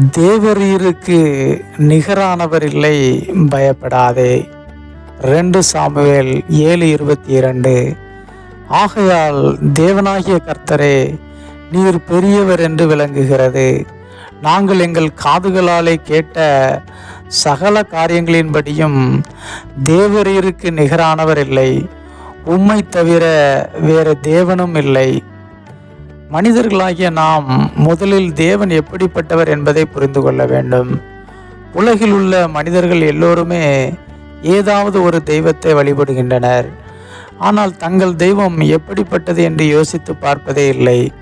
தேவரீருக்கு நிகரானவர் இல்லை பயப்படாதே. ரெண்டு சாமுவேல் ஏழு இருபத்தி இரண்டு. ஆகையால் தேவனாகிய கர்த்தரே நீர் பெரியவர் என்று விளங்குகிறது. நாங்கள் எங்கள் காதுகளாலே கேட்ட சகல காரியங்களின்படியும் தேவரீருக்கு நிகரானவர் இல்லை. உம்மை தவிர வேறு தேவனும் இல்லை. மனிதர்களாகிய நாம் முதலில் தேவன் எப்படிப்பட்டவர் என்பதை புரிந்து கொள்ள வேண்டும். உலகில் உள்ள மனிதர்கள் எல்லோருமே ஏதாவது ஒரு தெய்வத்தை வழிபடுகின்றனர். ஆனால் தங்கள் தெய்வம் எப்படிப்பட்டது என்று யோசித்து பார்ப்பதே இல்லை.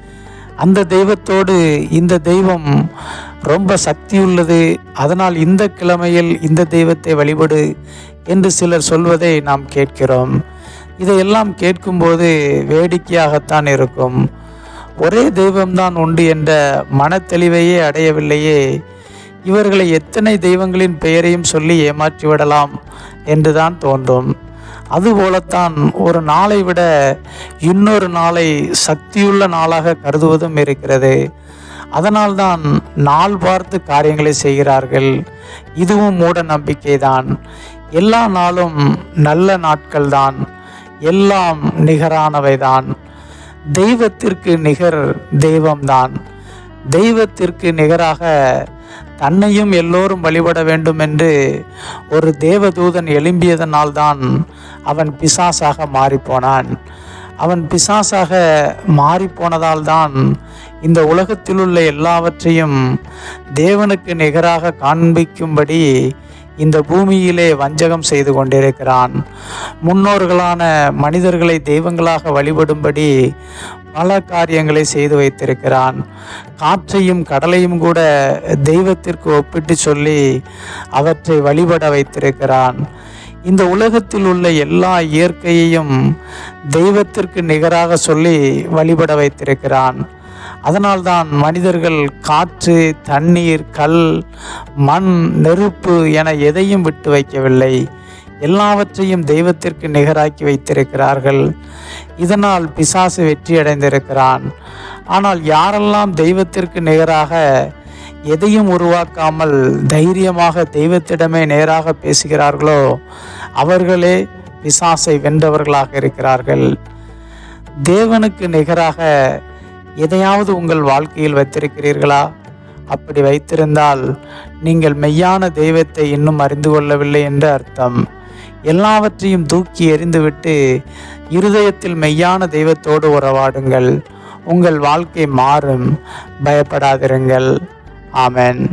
அந்த தெய்வத்தோடு இந்த தெய்வம் ரொம்ப சக்தி உள்ளது அதனால் இந்த கிழமையில் இந்த தெய்வத்தை வழிபடு என்று சிலர் சொல்வதை நாம் கேட்கிறோம். இதையெல்லாம் கேட்கும்போது வேடிக்கையாகத்தான் இருக்கும். ஒரே தெய்வம்தான் உண்டு என்ற மனத்தெளிவையே அடையவில்லையே. இவர்களை எத்தனை தெய்வங்களின் பெயரையும் சொல்லி ஏமாற்றி விடலாம் என்றுதான் தோன்றும். அதுபோலத்தான் ஒரு நாளை விட இன்னொரு நாளை சக்தியுள்ள நாளாக கருதுவதும் இருக்கிறது. அதனால்தான் நாள் பார்த்து காரியங்களை செய்கிறார்கள். இதுவும் மூட நம்பிக்கைதான். எல்லா நாளும் நல்ல நாட்கள்தான். எல்லாம் நிகரானவைதான். தெய்வத்திற்கு நிகர் தெய்வம்தான். தெய்வத்திற்கு நிகராக தன்னையும் எல்லோரும் வழிபட வேண்டும் என்று ஒரு தேவதூதன் எழும்பியதனால்தான் அவன் பிசாசாக மாறிப்போனான். அவன் பிசாசாக மாறிப்போனதால் தான் இந்த உலகத்தில் உள்ள எல்லாவற்றையும் தேவனுக்கு நிகராக காண்பிக்கும்படி இந்த பூமியிலே வஞ்சகம் செய்து கொண்டிருக்கிறான். முன்னோர்களான மனிதர்களை தெய்வங்களாக வழிபடும்படி பல காரியங்களை செய்து வைத்திருக்கிறான். காற்றையும் கடலையும் கூட தெய்வத்திற்கு ஒப்பிட்டு சொல்லி அவற்றை வழிபட வைத்திருக்கிறான். இந்த உலகத்தில் உள்ள எல்லா இயற்கையையும் தெய்வத்திற்கு நிகராக சொல்லி வழிபட வைத்திருக்கிறான். அதனால்தான் மனிதர்கள் காற்று தண்ணீர் கல் மண் நெருப்பு என எதையும் விட்டு வைக்கவில்லை. எல்லாவற்றையும் தெய்வத்திற்கு நிகராக்கி வைத்திருக்கிறார்கள். இதனால் பிசாசு வெற்றியடைந்திருக்கிறான். ஆனால் யாரெல்லாம் தெய்வத்திற்கு நிகராக எதையும் உருவாக்காமல் தைரியமாக தெய்வத்திடமே நேராக பேசுகிறார்களோ அவர்களே பிசாசை வென்றவர்களாக இருக்கிறார்கள். தேவனுக்கு நிகராக எதையாவது உங்கள் வாழ்க்கையில் வைத்திருக்கிறீர்களா? அப்படி வைத்திருந்தால் நீங்கள் மெய்யான தெய்வத்தை இன்னும் அறிந்து கொள்ளவில்லை என்று அர்த்தம். எல்லாவற்றையும் தூக்கி எறிந்துவிட்டு இருதயத்தில் மெய்யான தெய்வத்தோடு உறவாடுங்கள். உங்கள் வாழ்க்கை மாறும். பயப்படாதிருங்கள். ஆமேன்.